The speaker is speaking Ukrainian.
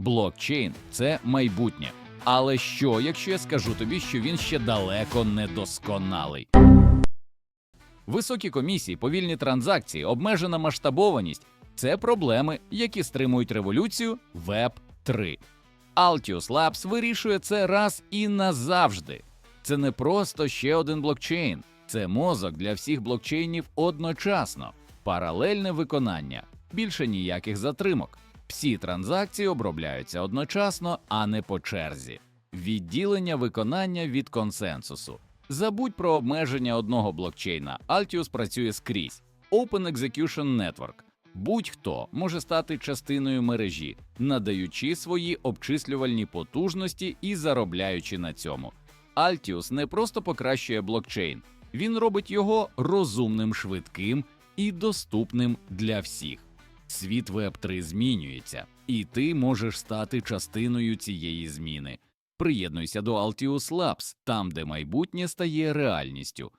Блокчейн це майбутнє. Але що, якщо я скажу тобі, що він ще далеко не досконалий? Високі комісії, повільні транзакції, обмежена масштабованість це проблеми, які стримують революцію Web 3. Altius Labs вирішує це раз і назавжди. Це не просто ще один блокчейн, це мозок для всіх блокчейнів одночасно, паралельне виконання, більше ніяких затримок. Всі транзакції обробляються одночасно, а не по черзі. Відділення виконання від консенсусу. Забудь про обмеження одного блокчейна. Altius працює скрізь. Open Execution Network. Будь-хто може стати частиною мережі, надаючи свої обчислювальні потужності і заробляючи на цьому. Altius не просто покращує блокчейн, він робить його розумним, швидким і доступним для всіх. Світ Веб 3 змінюється, і ти можеш стати частиною цієї зміни. Приєднуйся до Altius Labs, там, де майбутнє стає реальністю.